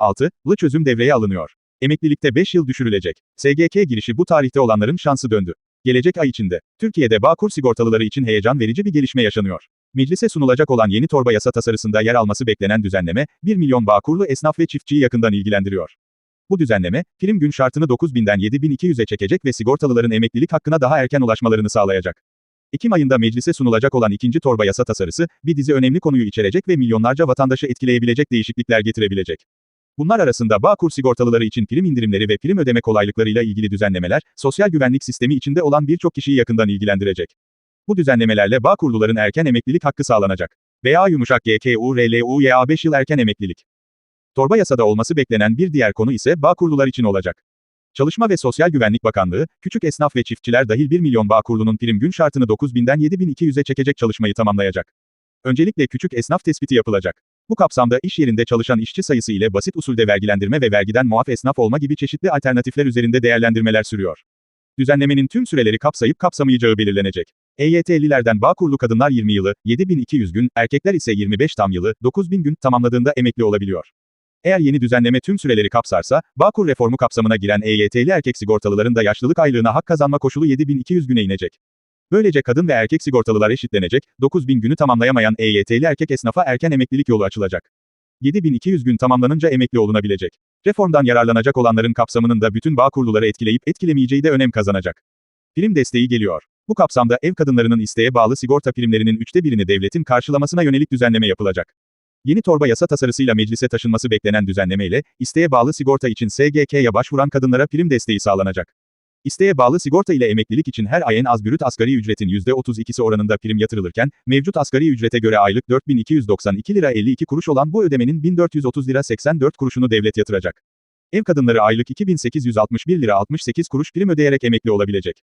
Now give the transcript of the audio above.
6. lı çözüm devreye alınıyor. Emeklilikte 5 yıl düşürülecek. SGK girişi bu tarihte olanların şansı döndü. Gelecek ay içinde, Türkiye'de Bağkur sigortalıları için heyecan verici bir gelişme yaşanıyor. Meclise sunulacak olan yeni torba yasa tasarısında yer alması beklenen düzenleme, 1 milyon Bağkurlu esnaf ve çiftçiyi yakından ilgilendiriyor. Bu düzenleme, prim gün şartını 9000'den 7200'e çekecek ve sigortalıların emeklilik hakkına daha erken ulaşmalarını sağlayacak. Ekim ayında meclise sunulacak olan ikinci torba yasa tasarısı, bir dizi önemli konuyu içerecek ve milyonlarca vatandaşı etkileyebilecek değişiklikler getirebilecek. Bunlar arasında Bağkur sigortalıları için prim indirimleri ve prim ödeme kolaylıklarıyla ilgili düzenlemeler, sosyal güvenlik sistemi içinde olan birçok kişiyi yakından ilgilendirecek. Bu düzenlemelerle Bağkurluların erken emeklilik hakkı sağlanacak. BA yumuşak GKU RLU YA 5 yıl erken emeklilik. Torba yasada olması beklenen bir diğer konu ise Bağkurlular için olacak. Çalışma ve Sosyal Güvenlik Bakanlığı, küçük esnaf ve çiftçiler dahil 1 milyon Bağkurlu'nun prim gün şartını 9000'den 7200'e çekecek çalışmayı tamamlayacak. Öncelikle küçük esnaf tespiti yapılacak. Bu kapsamda iş yerinde çalışan işçi sayısı ile basit usulde vergilendirme ve vergiden muaf esnaf olma gibi çeşitli alternatifler üzerinde değerlendirmeler sürüyor. Düzenlemenin tüm süreleri kapsayıp kapsamayacağı belirlenecek. EYT'lilerden Bağkurlu kadınlar 20 yılı, 7200 gün, erkekler ise 25 tam yılı, 9000 gün tamamladığında emekli olabiliyor. Eğer yeni düzenleme tüm süreleri kapsarsa, Bağkur reformu kapsamına giren EYT'li erkek sigortalıların da yaşlılık aylığına hak kazanma koşulu 7200 güne inecek. Böylece kadın ve erkek sigortalılar eşitlenecek, 9000 günü tamamlayamayan EYT'li erkek esnafa erken emeklilik yolu açılacak. 7200 gün tamamlanınca emekli olunabilecek. Reformdan yararlanacak olanların kapsamının da bütün Bağkurluları etkileyip etkilemeyeceği de önem kazanacak. Prim desteği geliyor. Bu kapsamda ev kadınlarının isteğe bağlı sigorta primlerinin üçte birini devletin karşılamasına yönelik düzenleme yapılacak. Yeni torba yasa tasarısıyla meclise taşınması beklenen düzenlemeyle, isteğe bağlı sigorta için SGK'ya başvuran kadınlara prim desteği sağlanacak. İsteğe bağlı sigorta ile emeklilik için her ay en az brüt asgari ücretin %32'si oranında prim yatırılırken, mevcut asgari ücrete göre aylık 4292 lira 52 kuruş olan bu ödemenin 1430 lira 84 kuruşunu devlet yatıracak. Ev kadınları aylık 2861 lira 68 kuruş prim ödeyerek emekli olabilecek.